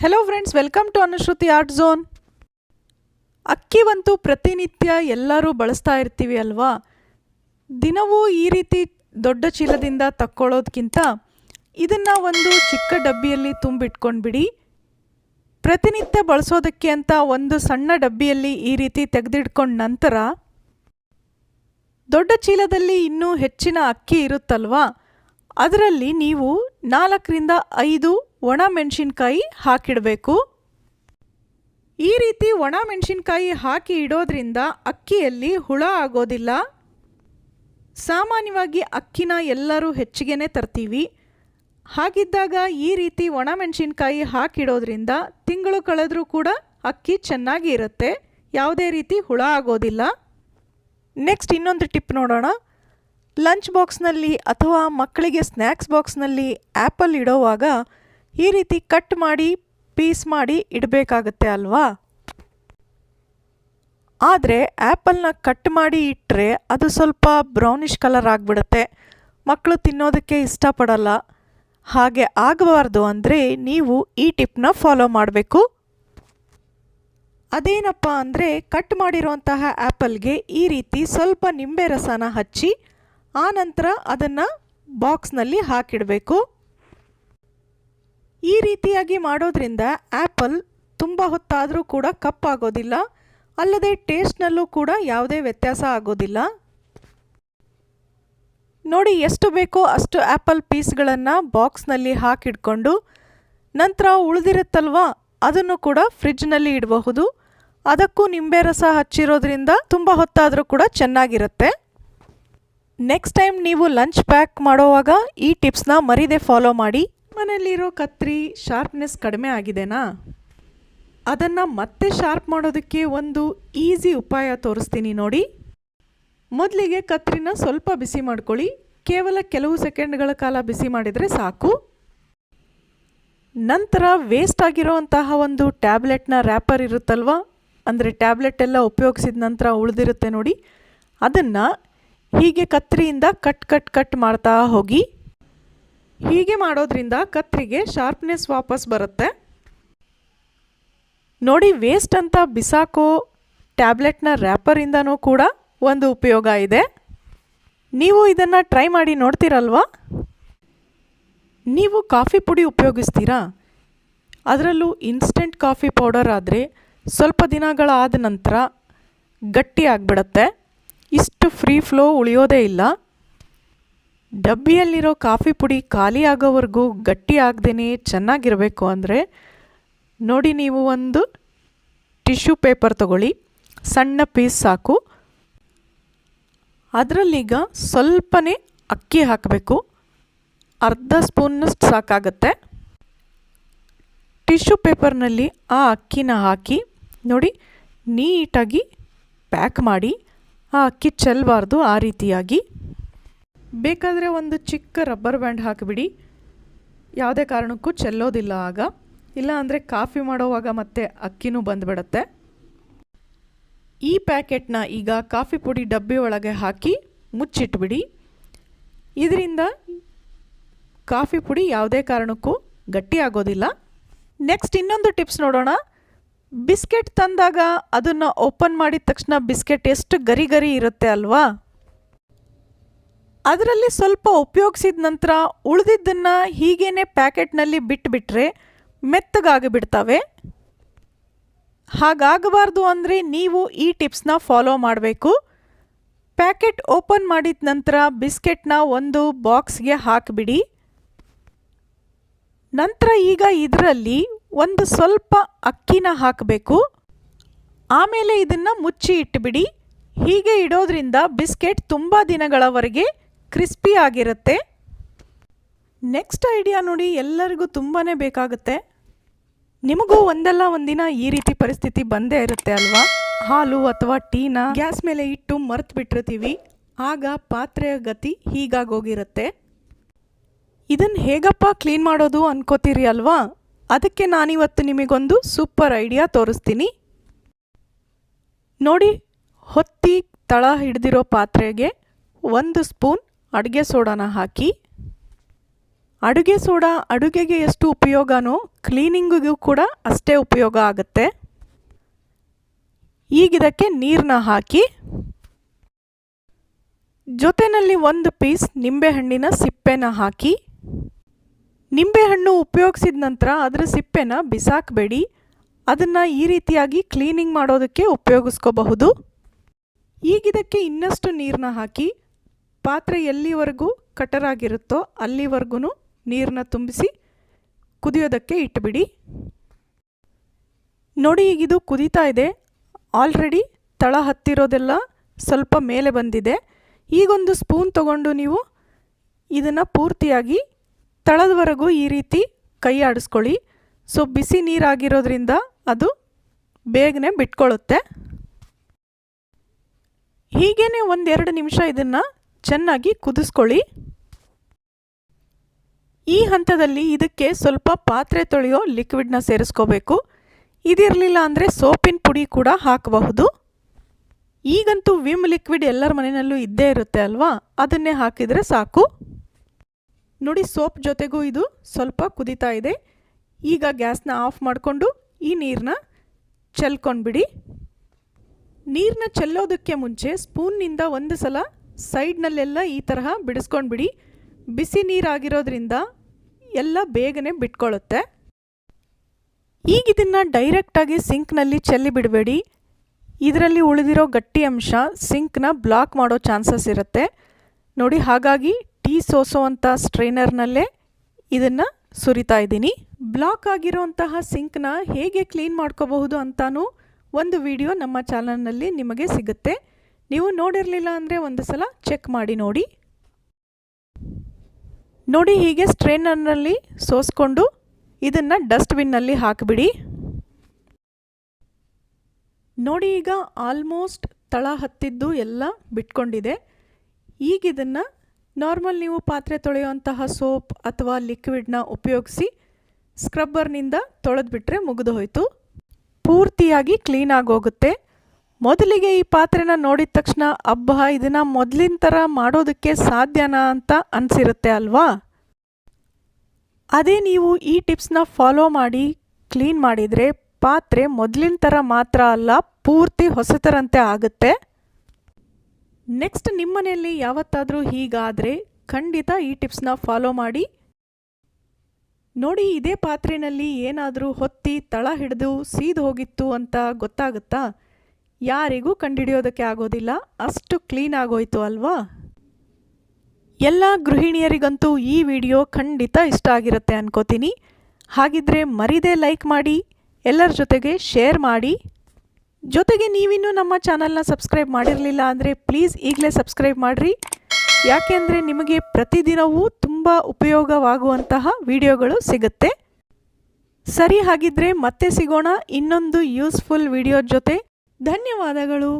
Hello friends welcome to Anushruti art zone ಅಕ್ಕಿವಂತೂ ಪ್ರತಿನಿತ್ಯ ಎಲ್ಲರೂ ಬಳಸ್ತಾ ಇರ್ತೀವಿ ಅಲ್ವಾ? ದಿನವೂ ಈ ರೀತಿ ದೊಡ್ಡ ಚೀಲದಿಂದ ತಕ್ಕೊಳ್ಳೋದ್ಕಿಂತ ಇದನ್ನು ಒಂದು ಚಿಕ್ಕ ಡಬ್ಬಿಯಲ್ಲಿ ತುಂಬಿಟ್ಕೊಂಡ್ಬಿಡಿ. ಪ್ರತಿನಿತ್ಯ ಬಳಸೋದಕ್ಕೆ ಅಂತ ಒಂದು ಸಣ್ಣ ಡಬ್ಬಿಯಲ್ಲಿ ಈ ರೀತಿ ತೆಗೆದಿಟ್ಕೊಂಡ ನಂತರ ದೊಡ್ಡ ಚೀಲದಲ್ಲಿ ಇನ್ನೂ ಹೆಚ್ಚಿನ ಅಕ್ಕಿ ಇರುತ್ತಲ್ವಾ? ಅದರಲ್ಲಿ ನೀವು ನಾಲ್ಕರಿಂದ ಐದು ಒಣ ಮೆಣಸಿನ್ಕಾಯಿ ಹಾಕಿಡಬೇಕು. ಈ ರೀತಿ ಒಣ ಮೆಣಸಿನ್ಕಾಯಿ ಹಾಕಿ ಇಡೋದ್ರಿಂದ ಅಕ್ಕಿಯಲ್ಲಿ ಹುಳ ಆಗೋದಿಲ್ಲ. ಸಾಮಾನ್ಯವಾಗಿ ಅಕ್ಕಿನ ಎಲ್ಲರೂ ಹೆಚ್ಚಿಗೆನೇ ತರ್ತೀವಿ. ಹಾಗಿದ್ದಾಗ ಈ ರೀತಿ ಒಣ ಮೆಣಸಿನ್ಕಾಯಿ ಹಾಕಿಡೋದ್ರಿಂದ ತಿಂಗಳು ಕಳೆದರೂ ಕೂಡ ಅಕ್ಕಿ ಚೆನ್ನಾಗಿ ಇರುತ್ತೆ. ಯಾವುದೇ ರೀತಿ ಹುಳ ಆಗೋದಿಲ್ಲ. ನೆಕ್ಸ್ಟ್ ಇನ್ನೊಂದು ಟಿಪ್ ನೋಡೋಣ. ಲಂಚ್ ಬಾಕ್ಸ್ನಲ್ಲಿ ಅಥವಾ ಮಕ್ಕಳಿಗೆ ಸ್ನ್ಯಾಕ್ಸ್ ಬಾಕ್ಸ್ನಲ್ಲಿ ಆ್ಯಪಲ್ ಇಡೋವಾಗ ಈ ರೀತಿ ಕಟ್ ಮಾಡಿ, ಪೀಸ್ ಮಾಡಿ ಇಡಬೇಕಾಗತ್ತೆ ಅಲ್ವಾ? ಆದರೆ ಆ್ಯಪಲ್ನ ಕಟ್ ಮಾಡಿ ಇಟ್ಟರೆ ಅದು ಸ್ವಲ್ಪ ಬ್ರೌನಿಷ್ ಕಲರ್ ಆಗಿಬಿಡುತ್ತೆ. ಮಕ್ಕಳು ತಿನ್ನೋದಕ್ಕೆ ಇಷ್ಟಪಡಲ್ಲ. ಹಾಗೆ ಆಗಬಾರ್ದು ಅಂದರೆ ನೀವು ಈ ಟಿಪ್ನ ಫಾಲೋ ಮಾಡಬೇಕು. ಅದೇನಪ್ಪ ಅಂದರೆ ಕಟ್ ಮಾಡಿರುವಂತಹ ಆ್ಯಪಲ್ಗೆ ಈ ರೀತಿ ಸ್ವಲ್ಪ ನಿಂಬೆ ರಸನ ಹಚ್ಚಿ ಆನಂತರ ಅದನ್ನು ಬಾಕ್ಸ್ನಲ್ಲಿ ಹಾಕಿಡಬೇಕು. ಈ ರೀತಿಯಾಗಿ ಮಾಡೋದ್ರಿಂದ ಆ್ಯಪಲ್ ತುಂಬ ಹೊತ್ತಾದರೂ ಕೂಡ ಕಪ್ಪಾಗೋದಿಲ್ಲ ಅಲ್ಲದೆ ಟೇಸ್ಟ್ನಲ್ಲೂ ಕೂಡ ಯಾವುದೇ ವ್ಯತ್ಯಾಸ ಆಗೋದಿಲ್ಲ. ನೋಡಿ ಎಷ್ಟು ಬೇಕೋ ಅಷ್ಟು ಆ್ಯಪಲ್ ಪೀಸ್ಗಳನ್ನು ಬಾಕ್ಸ್ನಲ್ಲಿ ಹಾಕಿಡ್ಕೊಂಡು, ನಂತರ ಉಳಿದಿರುತ್ತಲ್ವಾ ಅದನ್ನು ಕೂಡ ಫ್ರಿಡ್ಜ್ನಲ್ಲಿ ಇಡಬಹುದು. ಅದಕ್ಕೂ ನಿಂಬೆ ರಸ ಹಚ್ಚಿರೋದ್ರಿಂದ ತುಂಬ ಹೊತ್ತಾದರೂ ಕೂಡ ಚೆನ್ನಾಗಿರುತ್ತೆ. ನೆಕ್ಸ್ಟ್ ಟೈಮ್ ನೀವು ಲಂಚ್ ಪ್ಯಾಕ್ ಮಾಡೋವಾಗ ಈ ಟಿಪ್ಸ್ನ ಮರಿದೆ ಫಾಲೋ ಮಾಡಿ. ಮನೆಯಲ್ಲಿರೋ ಕತ್ರಿ ಶಾರ್ಪ್ನೆಸ್ ಕಡಿಮೆ ಆಗಿದೆನಾ? ಅದನ್ನು ಮತ್ತೆ ಶಾರ್ಪ್ ಮಾಡೋದಕ್ಕೆ ಒಂದು ಈಸಿ ಉಪಾಯ ತೋರಿಸ್ತೀನಿ ನೋಡಿ. ಮೊದಲಿಗೆ ಕತ್ರಿನ ಸ್ವಲ್ಪ ಬಿಸಿ ಮಾಡ್ಕೊಳ್ಳಿ. ಕೇವಲ ಕೆಲವು ಸೆಕೆಂಡ್ಗಳ ಕಾಲ ಬಿಸಿ ಮಾಡಿದರೆ ಸಾಕು. ನಂತರ ವೇಸ್ಟ್ ಆಗಿರೋವಂತಹ ಒಂದು ಟ್ಯಾಬ್ಲೆಟ್ನ ರ್ಯಾಪರ್ ಇರುತ್ತಲ್ವ? ಅಂದರೆ ಟ್ಯಾಬ್ಲೆಟ್ ಎಲ್ಲ ಉಪಯೋಗಿಸಿದ ನಂತರ ಉಳಿದಿರುತ್ತೆ ನೋಡಿ. ಅದನ್ನು ಹೀಗೆ ಕತ್ರಿಯಿಂದ ಕಟ್ ಕಟ್ ಕಟ್ ಮಾಡ್ತಾ ಹೋಗಿ. ಹೀಗೆ ಮಾಡೋದ್ರಿಂದ ಕತ್ರಿಗೆ ಶಾರ್ಪ್ನೆಸ್ ವಾಪಸ್ ಬರುತ್ತೆ. ನೋಡಿ ವೇಸ್ಟ್ ಅಂತ ಬಿಸಾಕೋ ಟ್ಯಾಬ್ಲೆಟ್ನ ರ್ಯಾಪರಿಂದನೂ ಕೂಡ ಒಂದು ಉಪಯೋಗ ಇದೆ. ನೀವು ಇದನ್ನು ಟ್ರೈ ಮಾಡಿ ನೋಡ್ತೀರಲ್ವಾ? ನೀವು ಕಾಫಿ ಪುಡಿ ಉಪಯೋಗಿಸ್ತೀರಾ? ಅದರಲ್ಲೂ ಇನ್ಸ್ಟೆಂಟ್ ಕಾಫಿ ಪೌಡರ್ ಆದರೆ ಸ್ವಲ್ಪ ದಿನಗಳಾದ ನಂತರ ಗಟ್ಟಿ ಆಗಿಬಿಡತ್ತೆ. ಫ್ರೀ ಫ್ಲೋ ಉಳಿಯೋದೇ ಇಲ್ಲ. ಡಬ್ಬಿಯಲ್ಲಿರೋ ಕಾಫಿ ಪುಡಿ ಖಾಲಿ ಆಗೋವರೆಗೂ ಗಟ್ಟಿ ಆಗದೇ ಚೆನ್ನಾಗಿರಬೇಕು ಅಂದರೆ ನೋಡಿ ನೀವು ಒಂದು ಟಿಶ್ಯೂ ಪೇಪರ್ ತಗೊಳ್ಳಿ. ಸಣ್ಣ ಪೀಸ್ ಸಾಕು. ಅದರಲ್ಲೀಗ ಸ್ವಲ್ಪನೇ ಅಕ್ಕಿ ಹಾಕಬೇಕು. ಅರ್ಧ ಸ್ಪೂನ್ನಷ್ಟು ಸಾಕಾಗತ್ತೆ. ಟಿಶ್ಯೂ ಪೇಪರ್ನಲ್ಲಿ ಆ ಅಕ್ಕಿನ ಹಾಕಿ ನೋಡಿ ನೀಟಾಗಿ ಪ್ಯಾಕ್ ಮಾಡಿ. ಆ ಅಕ್ಕಿ ಚೆಲ್ಲಬಾರ್ದು ಆ ರೀತಿಯಾಗಿ. ಬೇಕಾದರೆ ಒಂದು ಚಿಕ್ಕ ರಬ್ಬರ್ ಬ್ಯಾಂಡ್ ಹಾಕಿಬಿಡಿ. ಯಾವುದೇ ಕಾರಣಕ್ಕೂ ಚೆಲ್ಲೋದಿಲ್ಲ ಆಗ. ಇಲ್ಲ ಅಂದರೆ ಕಾಫಿ ಮಾಡೋವಾಗ ಮತ್ತೆ ಅಕ್ಕಿನೂ ಬಂದುಬಿಡತ್ತೆ. ಈ ಪ್ಯಾಕೆಟ್ನ ಈಗ ಕಾಫಿ ಪುಡಿ ಡಬ್ಬಿ ಒಳಗೆ ಹಾಕಿ ಮುಚ್ಚಿಟ್ಬಿಡಿ. ಇದರಿಂದ ಕಾಫಿ ಪುಡಿ ಯಾವುದೇ ಕಾರಣಕ್ಕೂ ಗಟ್ಟಿ ಆಗೋದಿಲ್ಲ ನೆಕ್ಸ್ಟ್ ಇನ್ನೊಂದು ಟಿಪ್ಸ್ ನೋಡೋಣ. ಬಿಸ್ಕೆಟ್ ತಂದಾಗ ಅದನ್ನು ಓಪನ್ ಮಾಡಿದ ತಕ್ಷಣ ಬಿಸ್ಕೆಟ್ ಎಷ್ಟು ಗರಿ ಗರಿ ಇರುತ್ತೆ ಅಲ್ವಾ? ಅದರಲ್ಲಿ ಸ್ವಲ್ಪ ಉಪಯೋಗಿಸಿದ ನಂತರ ಉಳಿದಿದ್ದನ್ನು ಹೀಗೇನೆ ಪ್ಯಾಕೆಟ್ನಲ್ಲಿ ಬಿಟ್ಟುಬಿಟ್ರೆ ಮೆತ್ತಗಾಗಿ ಬಿಡ್ತವೆ. ಹಾಗಾಗಬಾರ್ದು ಅಂದರೆ ನೀವು ಈ ಟಿಪ್ಸ್ನ ಫಾಲೋ ಮಾಡಬೇಕು. ಪ್ಯಾಕೆಟ್ ಓಪನ್ ಮಾಡಿದ ನಂತರ ಬಿಸ್ಕೆಟ್ನ ಒಂದು ಬಾಕ್ಸ್ಗೆ ಹಾಕಿಬಿಡಿ. ನಂತರ ಈಗ ಇದರಲ್ಲಿ ಒಂದು ಸ್ವಲ್ಪ ಅಕ್ಕಿನ ಹಾಕಬೇಕು. ಆಮೇಲೆ ಇದನ್ನು ಮುಚ್ಚಿ ಇಟ್ಟುಬಿಡಿ ಹೀಗೆ ಇಡೋದ್ರಿಂದ ಬಿಸ್ಕೆಟ್ ತುಂಬ ದಿನಗಳವರೆಗೆ ಕ್ರಿಸ್ಪಿ ಆಗಿರುತ್ತೆ. ನೆಕ್ಸ್ಟ್ ಐಡಿಯಾ ನೋಡಿ, ಎಲ್ಲರಿಗೂ ತುಂಬಾ ಬೇಕಾಗುತ್ತೆ. ನಿಮಗೂ ಒಂದಲ್ಲ ಒಂದಿನ ಈ ರೀತಿ ಪರಿಸ್ಥಿತಿ ಬಂದೇ ಇರುತ್ತೆ ಅಲ್ವಾ? ಹಾಲು ಅಥವಾ ಟೀನ ಗ್ಯಾಸ್ ಮೇಲೆ ಇಟ್ಟು ಮರೆತು ಬಿಟ್ಟಿರ್ತೀವಿ. ಆಗ ಪಾತ್ರೆಯ ಗತಿ ಹೀಗಾಗೋಗಿರುತ್ತೆ. ಇದನ್ನು ಹೇಗಪ್ಪ ಕ್ಲೀನ್ ಮಾಡೋದು ಅನ್ಕೋತೀರಿ ಅಲ್ವಾ? ಅದಕ್ಕೆ ನಾನಿವತ್ತು ನಿಮಗೊಂದು ಸೂಪರ್ ಐಡಿಯಾ ತೋರಿಸ್ತೀನಿ. ನೋಡಿ, ಹೊತ್ತಿ ತಳ ಹಿಡಿದಿರೋ ಪಾತ್ರೆಗೆ ಒಂದು ಸ್ಪೂನ್ ಅಡುಗೆ ಸೋಡಾನ ಹಾಕಿ. ಅಡುಗೆ ಸೋಡಾ ಅಡುಗೆಗೆ ಎಷ್ಟು ಉಪಯೋಗನೋ ಕ್ಲೀನಿಂಗಿಗೂ ಕೂಡ ಅಷ್ಟೇ ಉಪಯೋಗ ಆಗುತ್ತೆ. ಈಗಿದಕ್ಕೆ ನೀರನ್ನ ಹಾಕಿ. ಜೊತೆಯಲ್ಲಿ ಒಂದು ಪೀಸ್ ನಿಂಬೆಹಣ್ಣಿನ ಸಿಪ್ಪೆನ ಹಾಕಿ. ನಿಂಬೆಹಣ್ಣು ಉಪಯೋಗಿಸಿದ ನಂತರ ಅದರ ಸಿಪ್ಪೆನ ಬಿಸಾಕಬೇಡಿ. ಅದನ್ನು ಈ ರೀತಿಯಾಗಿ ಕ್ಲೀನಿಂಗ್ ಮಾಡೋದಕ್ಕೆ ಉಪಯೋಗಿಸ್ಕೋಬಹುದು. ಈಗಿದಕ್ಕೆ ಇನ್ನಷ್ಟು ನೀರನ್ನ ಹಾಕಿ ಪಾತ್ರೆ ಎಲ್ಲಿವರೆಗೂ ಕಟರಾಗಿರುತ್ತೋ ಅಲ್ಲಿವರೆಗೂ ನೀರನ್ನ ತುಂಬಿಸಿ ಕುದಿಯೋದಕ್ಕೆ ಇಟ್ಬಿಡಿ. ನೋಡಿ ಈಗಿದು ಕುದೀತಾ ಇದೆ. ಆಲ್ರೆಡಿ ತಳ ಹತ್ತಿರೋದೆಲ್ಲ ಸ್ವಲ್ಪ ಮೇಲೆ ಬಂದಿದೆ. ಈಗೊಂದು ಸ್ಪೂನ್ ತಗೊಂಡು ನೀವು ಇದನ್ನು ಪೂರ್ತಿಯಾಗಿ ತಳದವರೆಗೂ ಈ ರೀತಿ ಕೈ ಆಡಿಸ್ಕೊಳ್ಳಿ. ಸೊ, ಬಿಸಿ ನೀರಾಗಿರೋದ್ರಿಂದ ಅದು ಬೇಗನೆ ಬಿಟ್ಕೊಳ್ಳುತ್ತೆ. ಹೀಗೇನೆ ಒಂದೆರಡು ನಿಮಿಷ ಇದನ್ನು ಚೆನ್ನಾಗಿ ಕುದಿಸ್ಕೊಳ್ಳಿ. ಈ ಹಂತದಲ್ಲಿ ಇದಕ್ಕೆ ಸ್ವಲ್ಪ ಪಾತ್ರೆ ತೊಳೆಯೋ ಲಿಕ್ವಿಡ್ನ ಸೇರಿಸ್ಕೋಬೇಕು. ಇದಿರಲಿಲ್ಲ ಅಂದರೆ ಸೋಪಿನ ಪುಡಿ ಕೂಡ ಹಾಕಬಹುದು. ಈಗಂತೂ ವಿಮ್ ಲಿಕ್ವಿಡ್ ಎಲ್ಲರ ಮನೆಯಲ್ಲೂ ಇದ್ದೇ ಇರುತ್ತೆ ಅಲ್ವಾ? ಅದನ್ನೇ ಹಾಕಿದರೆ ಸಾಕು. ನೋಡಿ ಸೋಪ್ ಜೊತೆಗೂ ಇದು ಸ್ವಲ್ಪ ಕುದೀತಾ ಇದೆ. ಈಗ ಗ್ಯಾಸ್ನ ಆಫ್ ಮಾಡಿಕೊಂಡು ಈ ನೀರನ್ನ ಚೆಲ್ಕೊಂಡ್ಬಿಡಿ. ನೀರನ್ನ ಚೆಲ್ಲೋದಕ್ಕೆ ಮುಂಚೆ ಸ್ಪೂನ್ನಿಂದ ಒಂದು ಸಲ ಸೈಡ್ನಲ್ಲೆಲ್ಲ ಈ ತರಹ ಬಿಡಿಸ್ಕೊಂಡ್ಬಿಡಿ. ಬಿಸಿ ನೀರಾಗಿರೋದ್ರಿಂದ ಎಲ್ಲ ಬೇಗನೆ ಬಿಟ್ಕೊಳ್ಳುತ್ತೆ. ಈಗ ಇದನ್ನು ಡೈರೆಕ್ಟಾಗಿ ಸಿಂಕ್ನಲ್ಲಿ ಚೆಲ್ಲಿ ಬಿಡಬೇಡಿ. ಇದರಲ್ಲಿ ಉಳಿದಿರೋ ಗಟ್ಟಿ ಅಂಶ ಸಿಂಕ್ನ ಬ್ಲಾಕ್ ಮಾಡೋ ಚಾನ್ಸಸ್ ಇರುತ್ತೆ. ನೋಡಿ ಹಾಗಾಗಿ ಟೀ ಸೋಸೋವಂಥ ಸ್ಟ್ರೈನರ್ನಲ್ಲೇ ಇದನ್ನು ಸುರಿತಾ ಇದ್ದೀನಿ. ಬ್ಲಾಕ್ ಆಗಿರೋಂತಹ ಸಿಂಕ್ನ ಹೇಗೆ ಕ್ಲೀನ್ ಮಾಡ್ಕೋಬಹುದು ಅಂತಾನೂ ಒಂದು ವಿಡಿಯೋ ನಮ್ಮ ಚಾನಲ್ನಲ್ಲಿ ನಿಮಗೆ ಸಿಗುತ್ತೆ. ನೀವು ನೋಡಿರಲಿಲ್ಲ ಅಂದರೆ ಒಂದು ಸಲ ಚೆಕ್ ಮಾಡಿ ನೋಡಿ. ನೋಡಿ ಹೀಗೆ ಸ್ಟ್ರೈನರ್ನಲ್ಲಿ ಸೋಸ್ಕೊಂಡು ಇದನ್ನು ಡಸ್ಟ್ಬಿನ್ನಲ್ಲಿ ಹಾಕಿಬಿಡಿ. ನೋಡಿ ಈಗ ಆಲ್ಮೋಸ್ಟ್ ತಳ ಹತ್ತಿದ್ದು ಎಲ್ಲ ಬಿಟ್ಕೊಂಡಿದೆ. ಈಗ ಇದನ್ನು ನಾರ್ಮಲ್ ನೀವು ಪಾತ್ರೆ ತೊಳೆಯುವಂತಹ ಸೋಪ್ ಅಥವಾ ಲಿಕ್ವಿಡ್ನ ಉಪಯೋಗಿಸಿ ಸ್ಕ್ರಬ್ಬರ್ನಿಂದ ತೊಳೆದ್ಬಿಟ್ರೆ ಮುಗಿದು ಹೋಯಿತು ಪೂರ್ತಿಯಾಗಿ ಕ್ಲೀನ್ ಆಗೋಗುತ್ತೆ. ಮೊದಲಿಗೆ ಈ ಪಾತ್ರೆನ ನೋಡಿದ ತಕ್ಷಣ, ಅಬ್ಬ, ಇದನ್ನು ಮೊದಲಿನ ಥರ ಮಾಡೋದಕ್ಕೆ ಸಾಧ್ಯನಾ? ಅಂತ ಅನಿಸಿರುತ್ತೆ ಅಲ್ವಾ? ಅದೇ ನೀವು ಈ ಟಿಪ್ಸ್ನ ಫಾಲೋ ಮಾಡಿ, ಕ್ಲೀನ್ ಮಾಡಿದರೆ ಪಾತ್ರೆ ಮೊದಲಿನ ಥರ ಮಾತ್ರ ಅಲ್ಲ, ಪೂರ್ತಿ ಹೊಸತರಂತೆ ಆಗುತ್ತೆ. ನೆಕ್ಸ್ಟ್ ನಿಮ್ಮನೆಯಲ್ಲಿ ಯಾವತ್ತಾದರೂ ಹೀಗಾದರೆ ಖಂಡಿತ ಈ ಟಿಪ್ಸ್ನ ಫಾಲೋ ಮಾಡಿ. ನೋಡಿ, ಇದೇ ಪಾತ್ರೆಯಲ್ಲಿ ಏನಾದರೂ ಹೊತ್ತಿ ತಳ ಹಿಡಿದು ಸೀದು ಹೋಗಿತ್ತು ಅಂತ ಗೊತ್ತಾಗುತ್ತಾ? ಯಾರಿಗೂ ಕಂಡುಹಿಡಿಯೋದಕ್ಕೆ ಆಗೋದಿಲ್ಲ, ಅಷ್ಟು ಕ್ಲೀನ್ ಆಗೋಯ್ತು ಅಲ್ವಾ? ಎಲ್ಲ ಗೃಹಿಣಿಯರಿಗಂತೂ ಈ ವಿಡಿಯೋ ಖಂಡಿತ ಇಷ್ಟ ಆಗಿರುತ್ತೆ ಅನ್ಕೋತೀನಿ. ಹಾಗಿದ್ರೆ ಮರಿದೇ ಲೈಕ್ ಮಾಡಿ, ಎಲ್ಲರ ಜೊತೆಗೆ ಶೇರ್ ಮಾಡಿ. ಜೊತೆಗೆ ನೀವಿನ್ನೂ ನಮ್ಮ ಚಾನಲ್ನ ಸಬ್ಸ್ಕ್ರೈಬ್ ಮಾಡಿರಲಿಲ್ಲ ಅಂದರೆ ಪ್ಲೀಸ್ ಈಗಲೇ ಸಬ್ಸ್ಕ್ರೈಬ್ ಮಾಡಿರಿ. ಯಾಕೆಂದರೆ ನಿಮಗೆ ಪ್ರತಿದಿನವೂ ತುಂಬ ಉಪಯೋಗವಾಗುವಂತಹ ವಿಡಿಯೋಗಳು ಸಿಗುತ್ತೆ. ಸರಿ ಹಾಗಿದ್ರೆ ಮತ್ತೆ ಸಿಗೋಣ ಇನ್ನೊಂದು ಯೂಸ್ಫುಲ್ ವಿಡಿಯೋ ಜೊತೆ. ಧನ್ಯವಾದಗಳು.